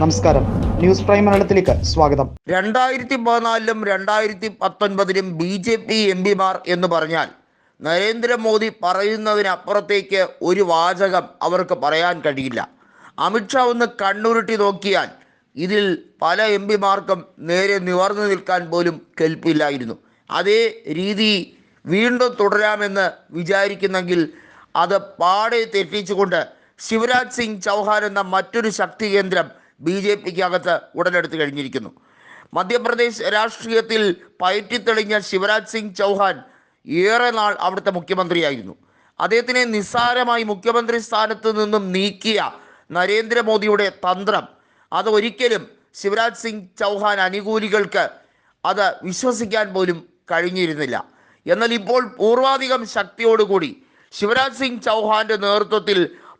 നമസ്കാരം. News prime മലയാളത്തിലേക്ക് സ്വാഗതം. രണ്ടായിരത്തി പതിനാലിലും രണ്ടായിരത്തി പത്തൊൻപതിലും ബി ജെ പി എം പിമാർ എന്ന് പറഞ്ഞാൽ നരേന്ദ്രമോദി പറയുന്നതിനപ്പുറത്തേക്ക് ഒരു വാചകം അവർക്ക് പറയാൻ കഴിയില്ല. അമിത്ഷാ ഒന്ന് കണ്ണുരുട്ടി നോക്കിയാൽ ഇതിൽ പല എം പിമാർക്കും നേരെ നിവർന്നു നിൽക്കാൻ പോലും കെൽപ്പില്ലായിരുന്നു. അതേ രീതി വീണ്ടും തുടരാമെന്ന് വിചാരിക്കുന്നെങ്കിൽ അത് പാടെ തെറ്റിച്ചുകൊണ്ട് ശിവരാജ് സിംഗ് ചൗഹാൻ എന്ന മറ്റൊരു ശക്തി കേന്ദ്രം ബി ജെ പിക്ക് അകത്ത് ഉടലെടുത്ത് കഴിഞ്ഞിരിക്കുന്നു. മധ്യപ്രദേശ് രാഷ്ട്രീയത്തിൽ പയറ്റിത്തെളിഞ്ഞ ശിവരാജ് സിംഗ് ചൗഹാൻ ഏറെ നാൾ അവിടുത്തെ മുഖ്യമന്ത്രിയായിരുന്നു. അദ്ദേഹത്തിനെ നിസ്സാരമായി മുഖ്യമന്ത്രി സ്ഥാനത്ത് നിന്നും നീക്കിയ നരേന്ദ്രമോദിയുടെ തന്ത്രം അത് ഒരിക്കലും ശിവരാജ് സിംഗ് ചൗഹാൻ അനുകൂലികൾക്ക് അത് വിശ്വസിക്കാൻ പോലും കഴിഞ്ഞിരുന്നില്ല. എന്നാൽ ഇപ്പോൾ പൂർവാധികം ശക്തിയോടുകൂടി ശിവരാജ് സിംഗ് ചൗഹാന്റെ നേതൃത്വത്തിൽ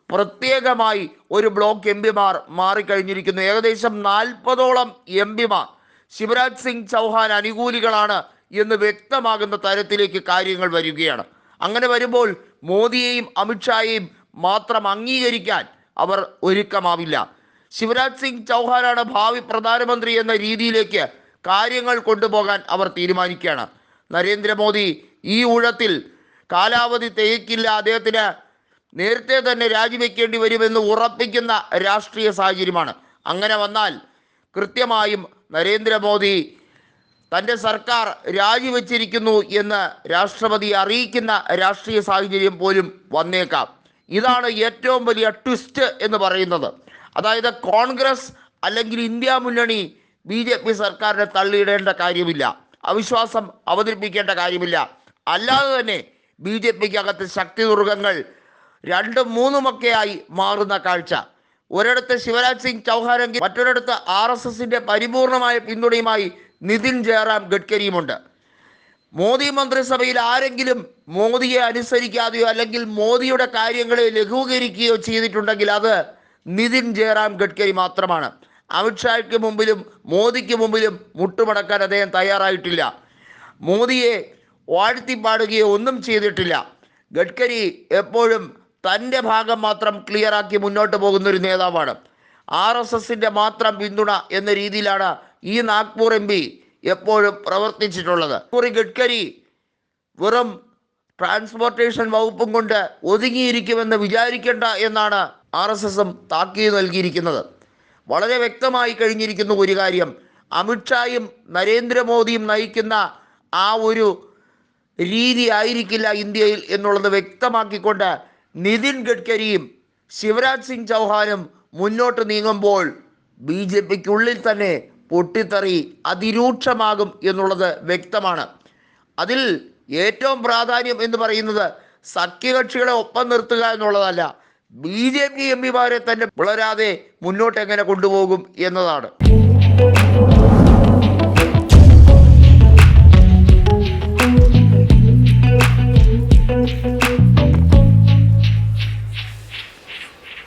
പ്രത്യേകമായി ഒരു ബ്ലോക്ക് എം പിമാർ മാറിക്കഴിഞ്ഞിരിക്കുന്നു. ഏകദേശം നാൽപ്പതോളം എം പിമാർ ശിവരാജ് സിംഗ് ചൗഹാൻ അനുകൂലികളാണ് എന്ന് വ്യക്തമാകുന്ന തരത്തിലേക്ക് കാര്യങ്ങൾ വരികയാണ്. അങ്ങനെ വരുമ്പോൾ മോദിയെയും അമിത്ഷായെയും മാത്രം അംഗീകരിക്കാൻ അവർ ഒരുക്കമാവില്ല. ശിവരാജ് സിംഗ് ചൗഹാനാണ് ഭാവി പ്രധാനമന്ത്രി എന്ന രീതിയിലേക്ക് കാര്യങ്ങൾ കൊണ്ടുപോകാൻ അവർ തീരുമാനിക്കുകയാണ്. നരേന്ദ്രമോദി ഈ ഊഴത്തിൽ കാലാവധി തികയ്ക്കില്ല. അദ്ദേഹത്തിന് നേരത്തെ തന്നെ രാജിവെക്കേണ്ടി വരുമെന്ന് ഉറപ്പിക്കുന്ന രാഷ്ട്രീയ സാഹചര്യമാണ്. അങ്ങനെ വന്നാൽ കൃത്യമായും നരേന്ദ്രമോദി തന്റെ സർക്കാർ രാജിവെച്ചിരിക്കുന്നു എന്ന് രാഷ്ട്രപതി അറിയിക്കുന്ന രാഷ്ട്രീയ സാഹചര്യം പോലും വന്നേക്കാം. ഇതാണ് ഏറ്റവും വലിയ ട്വിസ്റ്റ് എന്ന് പറയുന്നത്. അതായത് കോൺഗ്രസ് അല്ലെങ്കിൽ ഇന്ത്യ മുന്നണി ബി ജെ പി സർക്കാരിനെ തള്ളിയിടേണ്ട കാര്യമില്ല. അവിശ്വാസം അവതരിപ്പിക്കേണ്ട കാര്യമില്ല. അല്ലാതെ തന്നെ ബി ജെ പിക്ക് അകത്ത് ശക്തി ദുർഗങ്ങൾ രണ്ടും മൂന്നുമൊക്കെയായി മാറുന്ന കാഴ്ച. ഒരിടത്ത് ശിവരാജ് സിംഗ് ചൗഹാനെങ്കിൽ മറ്റൊരിടത്ത് ആർ എസ് എസിന്റെ പരിപൂർണമായ പിന്തുണയുമായി നിതിൻ ജയറാം ഗഡ്കരിയുമുണ്ട്. മോദി മന്ത്രിസഭയിൽ ആരെങ്കിലും മോദിയെ അനുസരിക്കാതെയോ അല്ലെങ്കിൽ മോദിയുടെ കാര്യങ്ങളെ ലഘൂകരിക്കുകയോ ചെയ്തിട്ടുണ്ടെങ്കിൽ അത് നിതിൻ ജയറാം ഗഡ്കരി മാത്രമാണ്. അമിത്ഷായ്ക്ക് മുമ്പിലും മോദിക്ക് മുമ്പിലും മുട്ടുമടക്കാൻ അദ്ദേഹം തയ്യാറായിട്ടില്ല. മോദിയെ വാഴ്ത്തി വാഴ്ത്തിപ്പാടുകയോ ഒന്നും ചെയ്തിട്ടില്ല. ഗഡ്കരി എപ്പോഴും തന്റെ ഭാഗം മാത്രം ക്ലിയറാക്കി മുന്നോട്ട് പോകുന്ന ഒരു നേതാവാണ്. ആർ എസ് എസിന്റെ മാത്രം പിന്തുണ എന്ന രീതിയിലാണ് ഈ നാഗ്പൂർ എം പി എപ്പോഴും പ്രവർത്തിച്ചിട്ടുള്ളത്. കുറി ഗഡ്കരി വെറും ട്രാൻസ്പോർട്ടേഷൻ വകുപ്പും കൊണ്ട് ഒതുങ്ങിയിരിക്കുമെന്ന് വിചാരിക്കേണ്ട എന്നാണ് ആർ എസ് എസും താക്കീത് നൽകിയിരിക്കുന്നത്. വളരെ വ്യക്തമായി കഴിഞ്ഞിരിക്കുന്ന ഒരു കാര്യം. അമിത്ഷായും നരേന്ദ്രമോദിയും നയിക്കുന്ന ആ ഒരു രീതി ആയിരിക്കില്ല ഇന്ത്യയിൽ എന്നുള്ളത് വ്യക്തമാക്കിക്കൊണ്ട് നിതിൻ ഗഡ്കരിയും ശിവരാജ് സിംഗ് ചൗഹാനും മുന്നോട്ട് നീങ്ങുമ്പോൾ ബി ജെ പിക്കുള്ളിൽ തന്നെ പൊട്ടിത്തെറി അതിരൂക്ഷമാകും എന്നുള്ളത് വ്യക്തമാണ്. അതിൽ ഏറ്റവും പ്രാധാന്യം എന്ന് പറയുന്നത് സഖ്യകക്ഷികളെ ഒപ്പം നിർത്തുക എന്നുള്ളതല്ല ബി ജെ പി എം പിമാരെ തന്നെ വളരാതെ മുന്നോട്ട് എങ്ങനെ കൊണ്ടുപോകും എന്നതാണ്.